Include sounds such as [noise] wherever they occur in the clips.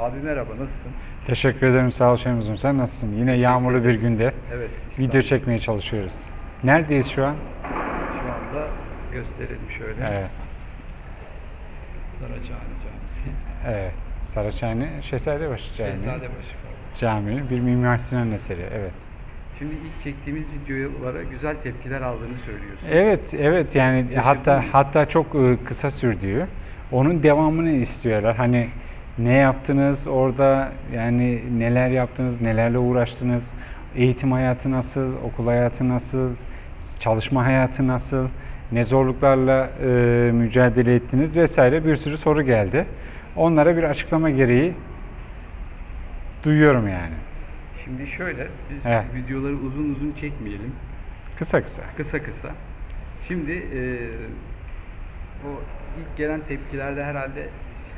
Abi merhaba, nasılsın? Teşekkür ederim sağ ol Şemuz'um. Sen nasılsın? Yine yağmurlu bir günde Evet, video çekmeye çalışıyoruz. Neredeyiz şu an? Şu anda gösterelim şöyle. Evet. Saraçhane Camisi. Evet. Saraçhane Şehzadebaşı Camii. Şehzadebaşı pardon. Cami bir Mimar Sinan eseri. Evet. Şimdi ilk çektiğimiz videolara güzel tepkiler aldığını söylüyorsun. Evet, evet yani Şaşırdın hatta mı? hatta çok e, kısa sürdüğü. Onun devamını istiyorlar. Hani ne yaptınız orada yani neler yaptınız, nelerle uğraştınız, eğitim hayatı nasıl, okul hayatı nasıl, çalışma hayatı nasıl, ne zorluklarla e, mücadele ettiniz vesaire bir sürü soru geldi. Onlara bir açıklama gereği duyuyorum yani. Şimdi şöyle, biz Evet. videoları uzun uzun çekmeyelim. Kısa kısa. Kısa kısa. Şimdi e, o ilk gelen tepkilerde herhalde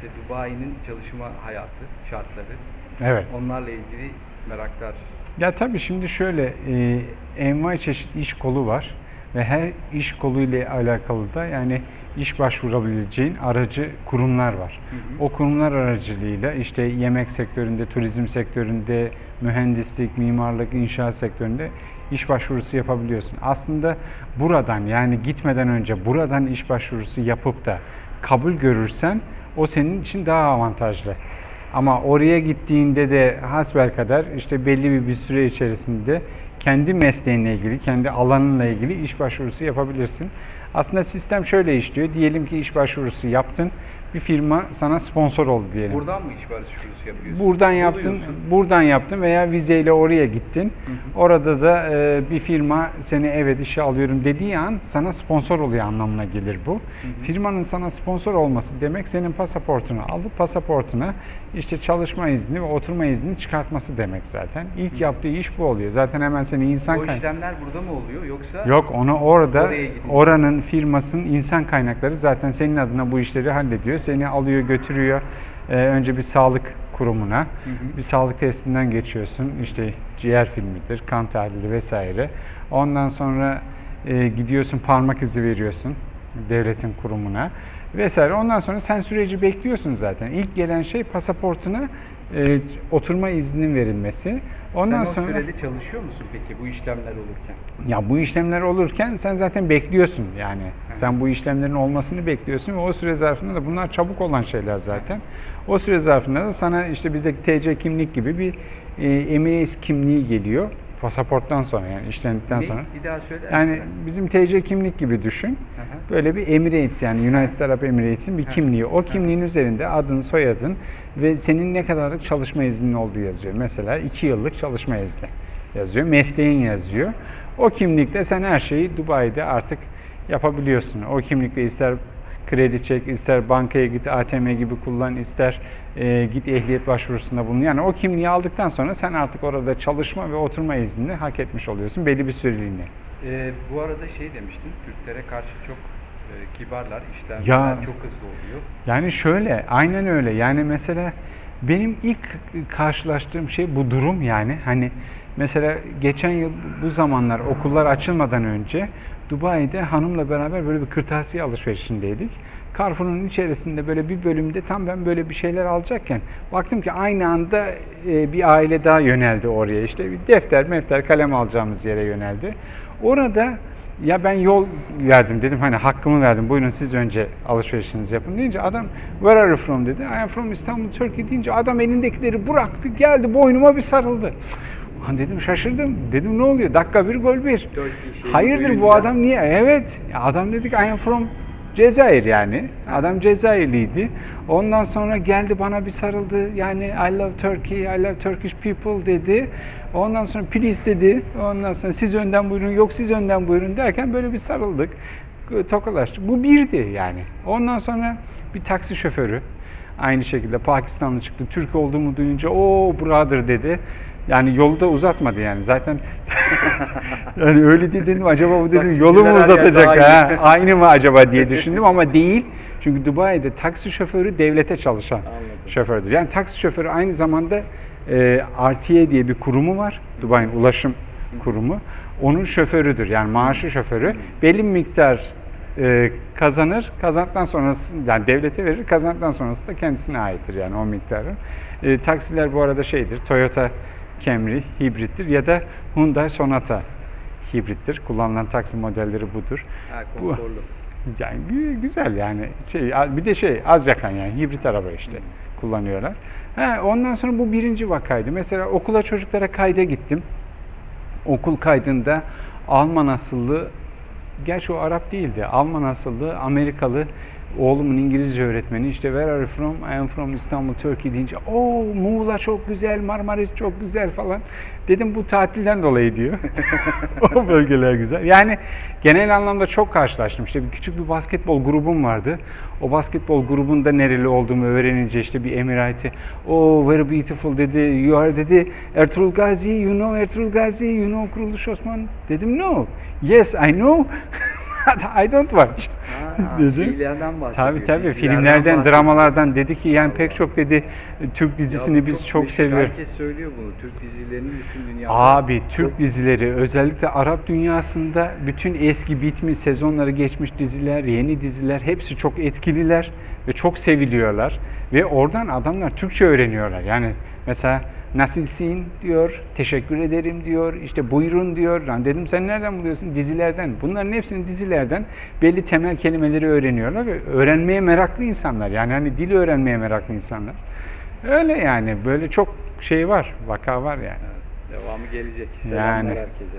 işte Dubai'nin çalışma hayatı, şartları, Evet. onlarla ilgili meraklar. Ya tabii şimdi şöyle e, envai çeşit iş kolu var ve her iş kolu ile alakalı da yani iş başvurabileceğin aracı kurumlar var. Hı hı. O kurumlar aracılığıyla işte yemek sektöründe, turizm sektöründe, mühendislik, mimarlık, inşaat sektöründe iş başvurusu yapabiliyorsun. Aslında buradan yani gitmeden önce buradan iş başvurusu yapıp da kabul görürsen o senin için daha avantajlı. Ama oraya gittiğinde de hasbelkader işte belli bir, bir süre içerisinde kendi mesleğinle ilgili, kendi alanınla ilgili iş başvurusu yapabilirsin. Aslında sistem şöyle işliyor. Diyelim ki iş başvurusu yaptın. Bir firma sana sponsor oldu diyelim. Buradan mı iş başvurusu yapıyorsun? Buradan yaptın, buradan yaptın veya vizeyle oraya gittin. Orada da e, bir firma seni evet işe alıyorum dediği an sana sponsor oluyor anlamına gelir bu. Firmanın sana sponsor olması demek senin pasaportunu alıp pasaportuna işte çalışma izni ve oturma izni çıkartması demek zaten. İlk yaptığı iş bu oluyor. Zaten hemen seni insan O kay- işlemler burada mı oluyor yoksa? Yok onu orada oranın firmasının insan kaynakları zaten senin adına bu işleri hallediyor. Seni alıyor götürüyor. Ee, önce bir sağlık kurumuna Hı hı. bir sağlık testinden geçiyorsun. İşte ciğer filmidir, kan tahlili vesaire. Ondan sonra e, gidiyorsun parmak izi veriyorsun devletin kurumuna vesaire. Ondan sonra sen süreci bekliyorsun zaten. İlk gelen şey pasaportuna e, oturma izninin verilmesi. Ondan Sen o sonra sürede çalışıyor musun peki bu işlemler olurken? ya bu işlemler olurken sen zaten bekliyorsun yani. Sen bu işlemlerin olmasını bekliyorsun ve o süre zarfında da bunlar çabuk olan şeyler zaten. O süre zarfında da sana işte bizdeki TC kimlik gibi bir e, Emirates kimliği geliyor. Pasaporttan sonra yani işlendikten sonra. Bir daha söyler Yani bizim TC kimlik gibi düşün. Hı. Böyle bir Emirates yani United Arab Emirates'in bir kimliği. O kimliğin üzerinde adın, soyadın ve senin ne kadarlık çalışma iznin olduğu yazıyor. Mesela 2 yıllık çalışma izni yazıyor. Mesleğin yazıyor. O kimlikle sen her şeyi Dubai'de artık yapabiliyorsun. O kimlikle ister kredi çek, ister bankaya git, ATM gibi kullan, ister e, git ehliyet başvurusunda bulun. Yani o kimliği aldıktan sonra sen artık orada çalışma ve oturma iznini hak etmiş oluyorsun belli bir süreliğine. Ee, bu arada şey demiştin, Türklere karşı çok e, kibarlar, işlemler Ya- çok hızlı oluyor. Yani şöyle, aynen öyle. Yani mesela benim ilk karşılaştığım şey bu durum yani. Hani mesela geçen yıl bu zamanlar okullar açılmadan önce Dubai'de hanımla beraber böyle bir kırtasiye alışverişindeydik. Carrefour'un içerisinde böyle bir bölümde tam ben böyle bir şeyler alacakken baktım ki aynı anda e, bir aile daha yöneldi oraya. İşte bir defter, mefter, kalem alacağımız yere yöneldi. Orada ya ben yol verdim dedim hani hakkımı verdim buyurun siz önce alışverişinizi yapın deyince adam where are you from dedi. I am from Istanbul, Turkey deyince adam elindekileri bıraktı geldi boynuma bir sarıldı. Ulan dedim şaşırdım. Dedim ne oluyor? Dakika bir gol bir. Hayırdır bu adam niye? Evet. Adam dedik I am from Cezayir yani. Adam Cezayirliydi. Ondan sonra geldi bana bir sarıldı. Yani I love Turkey, I love Turkish people dedi. Ondan sonra please dedi. Ondan sonra siz önden buyurun, yok siz önden buyurun derken böyle bir sarıldık. Tokalaştık. Bu birdi yani. Ondan sonra bir taksi şoförü aynı şekilde Pakistanlı çıktı. Türk olduğumu duyunca o brother dedi. Yani yolu da uzatmadı yani zaten. [laughs] yani öyle dedim acaba bu dedim yolu mu uzatacak ha? Aynı mı acaba diye düşündüm ama değil. Çünkü Dubai'de taksi şoförü devlete çalışan Anladım. şofördür. Yani taksi şoförü aynı zamanda e, RTA diye bir kurumu var. Dubai'nin ulaşım kurumu. Onun şoförüdür. Yani maaşı şoförü. Belli miktar e, kazanır. Kazandıktan sonrası yani devlete verir. Kazandıktan sonrası da kendisine aittir yani o miktarı. E, taksiler bu arada şeydir. Toyota Camry hibrittir ya da Hyundai Sonata hibrittir. Kullanılan taksi modelleri budur. Ha, Bu-. Yani gü- güzel yani şey bir de şey az yakan yani hibrit araba işte kullanıyorlar. Ha, ondan sonra bu birinci vakaydı. Mesela okula çocuklara kayda gittim. Okul kaydında Alman asıllı gerçi o Arap değildi. Alman asıllı Amerikalı oğlumun İngilizce öğretmeni işte where are you from? I am from Istanbul, Turkey deyince o Muğla çok güzel, Marmaris çok güzel falan. Dedim bu tatilden dolayı diyor. [laughs] o bölgeler güzel. Yani genel anlamda çok karşılaştım. İşte bir küçük bir basketbol grubum vardı. O basketbol grubunda nereli olduğumu öğrenince işte bir Emirati. Oh very beautiful dedi. You are dedi Ertuğrul Gazi. You know Ertuğrul Gazi. You know Kuruluş Osman. Dedim no. Yes I know. [laughs] I don't watch. Ha, [laughs] Dedi. fiillerden bahsediyor. Tabii tabii filmlerden, bahsediyor. dramalardan dedi ki yani pek çok dedi Türk dizisini Ya biz çok meşhur, seviyoruz. Herkes söylüyor bunu. Türk dizilerini bütün dünyada. Abi Türk Çok- dizileri özellikle Arap dünyasında bütün eski bitmiş sezonları geçmiş diziler, yeni diziler hepsi çok etkililer ve çok seviliyorlar ve oradan adamlar Türkçe öğreniyorlar. Yani mesela nasılsın diyor, teşekkür ederim diyor, işte buyurun diyor. Lan dedim sen nereden buluyorsun? Dizilerden. Bunların hepsini dizilerden belli temel kelimeleri öğreniyorlar öğrenmeye meraklı insanlar. Yani hani dil öğrenmeye meraklı insanlar. Öyle yani böyle çok şey var, vaka var yani. Devamı gelecek. Selamlar Yani. herkese.